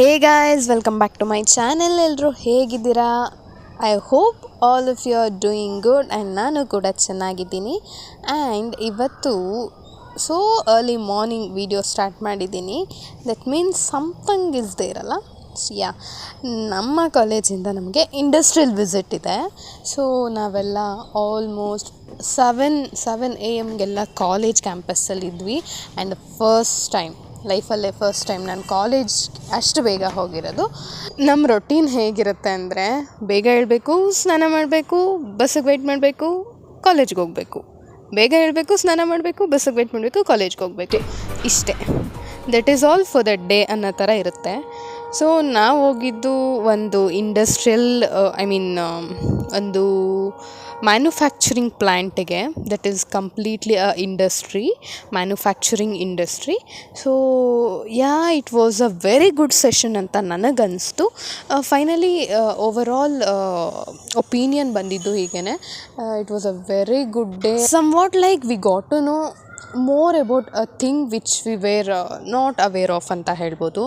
Hey guys welcome back to my channel ಎಲ್ಲರೂ ಹೇಗಿದ್ದೀರಾ? I hope all of you are doing good and ನಾನು ಕೂಡ ಚೆನ್ನಾಗಿದ್ದೀನಿ. And ಇವತ್ತು so early morning video start ಮಾಡಿದ್ದೀನಿ. That means something is ದೇರಲ್ಲ yeah ನಮ್ಮ ಕಾಲೇಜಿಂದ ನಮಗೆ ಇಂಡಸ್ಟ್ರಿಯಲ್ ವಿಸಿಟ್ ಇದೆ. ಸೊ ನಾವೆಲ್ಲ ಆಲ್ಮೋಸ್ಟ್ ಸೆವೆನ್ ಸೆವೆನ್ ಎ ಎಮ್ಗೆಲ್ಲ ಕಾಲೇಜ್ ಕ್ಯಾಂಪಸ್ಸಲ್ಲಿ ಇದ್ವಿ. ಆ್ಯಂಡ್ ಫಸ್ಟ್ ಟೈಮ್ ಲೈಫಲ್ಲೇ ಫಸ್ಟ್ ಟೈಮ್ ನಾನು ಕಾಲೇಜ್ ಅಷ್ಟು ಬೇಗ ಹೋಗಿರೋದು. ನಮ್ಮ ರೊಟೀನ್ ಹೇಗಿರುತ್ತೆ ಅಂದರೆ ಬೇಗ ಹೇಳಬೇಕು ಸ್ನಾನ ಮಾಡಬೇಕು, ಬಸ್ಸಿಗೆ ವೆಯ್ಟ್ ಮಾಡಬೇಕು ಕಾಲೇಜ್ಗೆ ಹೋಗಬೇಕು. ಬೇಗ ಹೇಳಬೇಕು ಸ್ನಾನ ಮಾಡಬೇಕು, ಬಸ್ಸಿಗೆ ವೆಯ್ಟ್ ಮಾಡಬೇಕು ಕಾಲೇಜ್ಗೆ ಹೋಗಬೇಕು. ಇಷ್ಟೇ. That is all for the day ಅನ್ನೋ ಥರ ಇರುತ್ತೆ. ಸೊ ನಾವು ಹೋಗಿದ್ದು ಒಂದು ಇಂಡಸ್ಟ್ರಿಯಲ್ ಐ ಮೀನ್ ಒಂದು manufacturing ಪ್ಲ್ಯಾಂಟಿಗೆ that is completely a industry manufacturing industry so yeah it was a very good session ಅಂತ ನನಗನ್ನಿಸ್ತು ಫೈನಲಿ ಓವರ್ ಆಲ್ ಒಪೀನಿಯನ್ ಬಂದಿದ್ದು ಹೀಗೇ it was a very good day some what like we got to know more about a thing which we were not aware of ಅಂತ ಹೇಳ್ಬೋದು.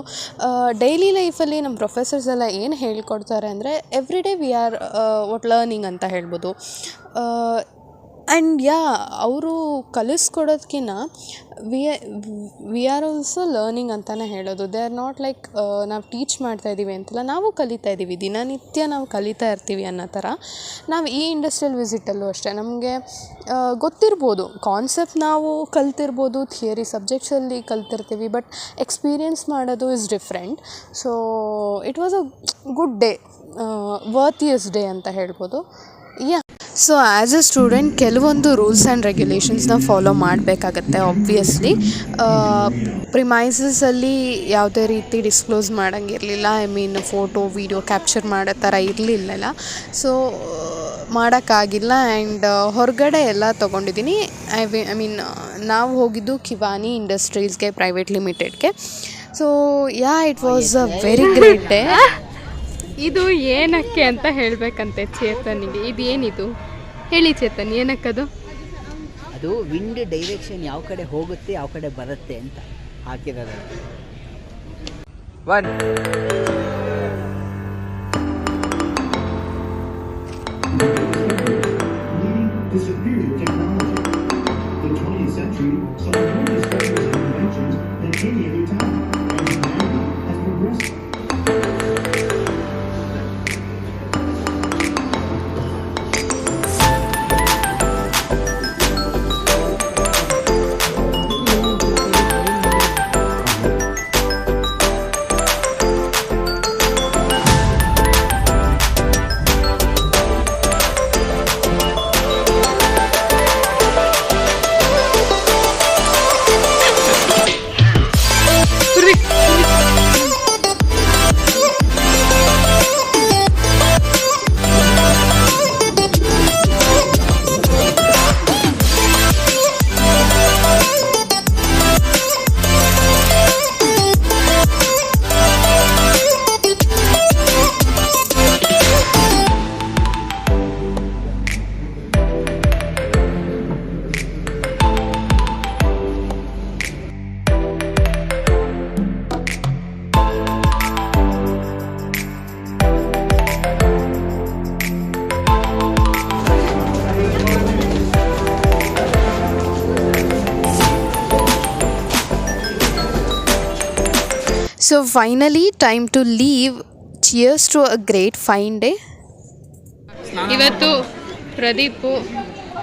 Daily ಲೈಫಲ್ಲಿ ನಮ್ಮ professors ಎಲ್ಲ ಏನು ಹೇಳ್ಕೊಡ್ತಾರೆ ಅಂದರೆ every day we are what learning ಅಂತ ಹೇಳ್ಬೋದು. ಆ್ಯಂಡ್ ಯಾ ಅವರು ಕಲಿಸ್ಕೊಡೋದ್ಕಿಂತ we we are also learning ಅಂತಲೇ ಹೇಳೋದು. ದೇ ಆರ್ ನಾಟ್ ಲೈಕ್ ನಾವು ಟೀಚ್ ಮಾಡ್ತಾ ಇದ್ದೀವಿ ಅಂತಲ್ಲ, ನಾವು ಕಲಿತಾ ಇದ್ದೀವಿ ದಿನನಿತ್ಯ ನಾವು ಕಲಿತಾ ಇರ್ತೀವಿ ಅನ್ನೋ ಥರ. ನಾವು ಈ ಇಂಡಸ್ಟ್ರಿಯಲ್ ವಿಸಿಟಲ್ಲೂ ಅಷ್ಟೇ. ನಮಗೆ ಗೊತ್ತಿರ್ಬೋದು. ಕಾನ್ಸೆಪ್ಟ್ ನಾವು ಕಲ್ತಿರ್ಬೋದು ಥಿಯರಿ ಸಬ್ಜೆಕ್ಟ್ಸಲ್ಲಿ ಕಲ್ತಿರ್ತೀವಿ ಬಟ್ ಎಕ್ಸ್ಪೀರಿಯನ್ಸ್ ಮಾಡೋದು is different so it was a good day worthiest day ಅಂತ ಹೇಳ್ಬೋದು. Yeah so as a student ಕೆಲವೊಂದು ರೂಲ್ಸ್ ಆ್ಯಂಡ್ ರೆಗ್ಯುಲೇಷನ್ಸ್ನ ಫಾಲೋ ಮಾಡಬೇಕಾಗತ್ತೆ ಆಬ್ವಿಯಸ್ಲಿ ಪ್ರಿಮೈಸಸಲ್ಲಿ ಯಾವುದೇ ರೀತಿ disclose ಮಾಡೋಂಗಿರಲಿಲ್ಲ. I mean photo video capture ಮಾಡೋ ಥರ ಇರಲಿಲ್ಲಲ್ಲ. ಸೊ ಮಾಡೋಕ್ಕಾಗಿಲ್ಲ. ಆ್ಯಂಡ್ ಹೊರಗಡೆ ಎಲ್ಲ ತೊಗೊಂಡಿದ್ದೀನಿ. ಐ ವಿ ಐ ಮೀನ್ ನಾವು ಹೋಗಿದ್ದು ಕಿವಾನಿ ಇಂಡಸ್ಟ್ರೀಸ್ಗೆ private ಲಿಮಿಟೆಡ್ಗೆ so yeah it was a very great day ಇದು ಏನಕ್ಕೆ ಅಂತ ಹೇಳ್ಬೇಕಂತೆ ಚೇತನಿಗೆ ಇದು ಏನಿದು ಹೇಳಿ ಚೇತನ್ ಏನಕ್ಕದು ಅದು ವಿಂಡ್ ಡೈರೆಕ್ಷನ್ ಯಾವ ಕಡೆ ಹೋಗುತ್ತೆ ಯಾವ ಕಡೆ ಬರುತ್ತೆ ಅಂತ ಹಾಕಿದ್ದಾರೆ one. The 20th century saw more discoveries and inventions than any other time, so finally time to leave cheers to a great fine day ಇವತ್ತು ಪ್ರದೀಪು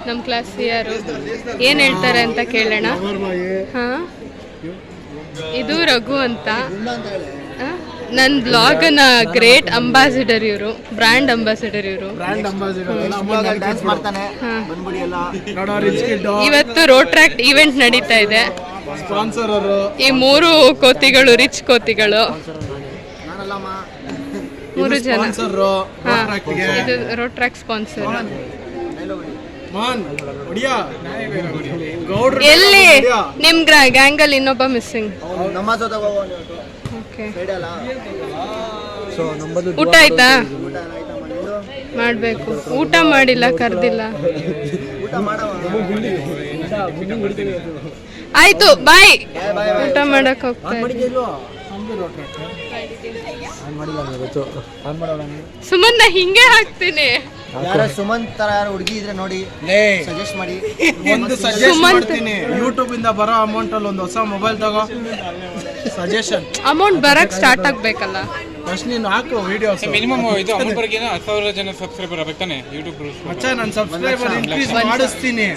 ನಮ್ಮ ಕ್ಲಾಸ್ ಯಾರು ಏನು ಹೇಳ್ತಾರೆ ಅಂತ ಕೇಳೋಣ? ಹಾಂ? ಇದು ರಘು ಅಂತ. ನನ್ನ ಬ್ಲಾಗನ ಗ್ರೇಟ್ ಅಂಬಾಸಿಡರ್ ಇವರು ಬ್ರ್ಯಾಂಡ್ ಅಂಬಾಸಿಡರ್ ಇವರು. ಡ್ಯಾನ್ಸ್ ಮಾಡ್ತಾನೆ. ಬಂದ್ಬಿಡಿ ಎಲ್ಲ. ಇವತ್ತು ರೋಡ್ ಟ್ರ್ಯಾಕ್ಟ್ ಈವೆಂಟ್ ನಡೀತಾ ಇದೆ. ಈ ಮೂರು ಕೋತಿಗಳು ರಿಚ್ ಕೋತಿಗಳು. ನಾನಲ್ಲಮ್ಮ. ಮೂರು ಜನ. ಇದು ರೋಡ್ ಟ್ರ್ಯಾಕ್ ಸ್ಪಾನ್ಸರ್ ಎಲ್ಲಿ? ನಿಮ್ ಗ್ಯಾಂಗ್ ಅಲ್ಲಿ ಇನ್ನೊಬ್ಬ ಮಿಸ್ಸಿಂಗ್ ಊಟ ಆಯ್ತಾ? ಮಾಡ್ಬೇಕು. ಊಟ ಮಾಡಿಲ್ಲ ಕರ್ದಿಲ್ಲ. ಆಯ್ತು ಬಾಯ್ ಊಟ ಮಾಡಕ್ ಹೋಗ್ತಾ ಇದ್ದೀನಿ. ಮಾಡಿದ್ದಿಲ್ವೋ ನಾನು ಮಾಡಿಲ್ಲ ನನಗೆ ಗೊತ್ತು ಆನ್ ಮಾಡೋಣ ಸುಮನ್ ನಾ ಹಿಂಗೆ ಹಾಕ್ತೀನಿ. ಯಾರ ಸುಮಂತ್ ತರ ಯಾರು ಹುಡುಗಿ ಇದ್ರೆ ನೋಡಿ ಲೇ. ಸಜೆಸ್ಟ್ ಮಾಡಿ. ಒಂದು ಸಜೆಸ್ಟ್. ಮಾಡ್ತೀನಿ. ಯೂಟ್ಯೂಬ್ ಇಂದ ಬರೋ ಅಮೌಂಟ್ ಅಲ್ಲಿ ಒಂದು ಹೊಸ ಮೊಬೈಲ್ ತಗೋ. ಸಜೆಷನ್ ಅಮೌಂಟ್ ಬರಕ್ ಸ್ಟಾರ್ಟ್ ಆಗ್ಬೇಕಲ್ಲ. ಫಸ್ಟ್ ನೀನು ಹಾಕು ವಿಡಿಯೋಸ್ ಮಿನಿಮಮ್ ಇದು ಅಮೌಂಟ್ ಬರೋಕೆ ಹತ್ತು ಸಾವಿರ ಜನ ಸಬ್ಸ್ಕ್ರೈಬರ್ ಆಗ್ಬೇಕಾನೆ ಯೂಟ್ಯೂಬ್ ಮಚ್ಚ ನಾನು ಸಬ್ಸ್ಕ್ರೈಬರ್ ಇನ್ಕ್ರೀಸ್ ಮಾಡಿಸ್ತೀನಿ.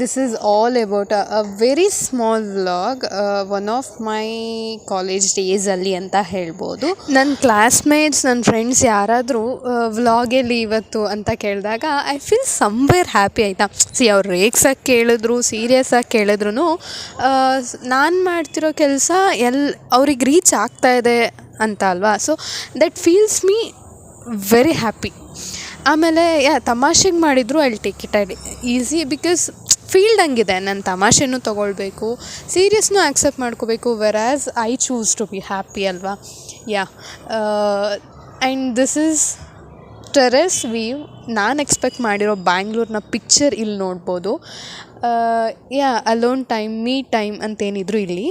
This is all about a, a very small vlog one of my college ಡೇಸಲ್ಲಿ ಅಂತ ಹೇಳ್ಬೋದು. ನನ್ನ ಕ್ಲಾಸ್ಮೇಟ್ಸ್ ನನ್ನ ಫ್ರೆಂಡ್ಸ್ ಯಾರಾದರೂ ವ್ಲಾಗಲ್ಲಿ ಇವತ್ತು ಅಂತ ಕೇಳಿದಾಗ ಐ ಫೀಲ್ ಸಮ್ವೇರ್ ಹ್ಯಾಪಿ ಆಯಿತಾ? ಸಿ ಅವ್ರು ರೇಕ್ಸಾಗಿ ಕೇಳಿದ್ರು ಸೀರಿಯಸ್ಸಾಗಿ ಕೇಳಿದ್ರು ನಾನು ಮಾಡ್ತಿರೋ ಕೆಲಸ ಎಲ್ ಅವ್ರಿಗೆ ರೀಚ್ ಆಗ್ತಾ ಇದೆ ಅಂತ ಅಲ್ವಾ? So that feels me very happy ಆಮೇಲೆ ಯಾ ತಮಾಷೆಗೆ ಮಾಡಿದ್ರು ಅಲ್ಲಿ take it I easy because field ಹಂಗಿದೆ, ನಾನು ತಮಾಷೆನೂ ತೊಗೊಳ್ಬೇಕು, ಸೀರಿಯಸ್ನೂ ಆ್ಯಕ್ಸೆಪ್ಟ್ ಮಾಡ್ಕೋಬೇಕು where as I choose to be happy ಅಲ್ವಾ yeah and this is terrace view ನಾನು ಎಕ್ಸ್ಪೆಕ್ಟ್ ಮಾಡಿರೋ ಬ್ಯಾಂಗ್ಳೂರ್ನ ಪಿಕ್ಚರ್ ಇಲ್ಲಿ ನೋಡ್ಬೋದು. Yeah alone time me time ಅಂತೇನಿದ್ರು ಇಲ್ಲಿ.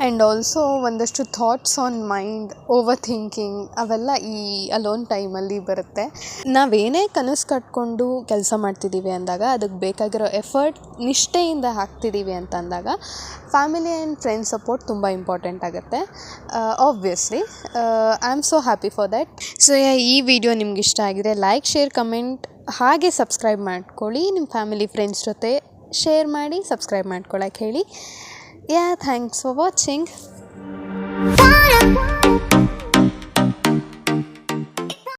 ಆ್ಯಂಡ್ ಆಲ್ಸೋ ಒಂದಷ್ಟು thoughts on mind over thinking ಅವೆಲ್ಲ ಈ ಅಲೋನ್ ಟೈಮಲ್ಲಿ ಬರುತ್ತೆ. ನಾವೇನೇ ಕನಸು ಕಟ್ಕೊಂಡು ಕೆಲಸ ಮಾಡ್ತಿದ್ದೀವಿ ಅಂದಾಗ, ಅದಕ್ಕೆ ಬೇಕಾಗಿರೋ ಎಫರ್ಟ್ ನಿಷ್ಠೆಯಿಂದ ಹಾಕ್ತಿದ್ದೀವಿ ಅಂತ ಅಂದಾಗ ಫ್ಯಾಮಿಲಿ ಆ್ಯಂಡ್ ಫ್ರೆಂಡ್ ಸಪೋರ್ಟ್ ತುಂಬ ಇಂಪಾರ್ಟೆಂಟ್ ಆಗುತ್ತೆ. Obviously I am so happy for that so ಈ ವಿಡಿಯೋ ನಿಮ್ಗೆ ಇಷ್ಟ ಆಗಿದೆ ಲೈಕ್ ಶೇರ್ ಕಮೆಂಟ್ ಹಾಗೆ ಸಬ್ಸ್ಕ್ರೈಬ್ ಮಾಡ್ಕೊಳ್ಳಿ, ನಿಮ್ಮ ಫ್ಯಾಮಿಲಿ ಫ್ರೆಂಡ್ಸ್ ಜೊತೆ ಶೇರ್ ಮಾಡಿ, ಸಬ್ಸ್ಕ್ರೈಬ್ ಮಾಡ್ಕೊಳಕ್ಕೆ ಹೇಳಿ ಯಾ ಥ್ಯಾಂಕ್ಸ್ ಫಾರ್ ವಾಚಿಂಗ್.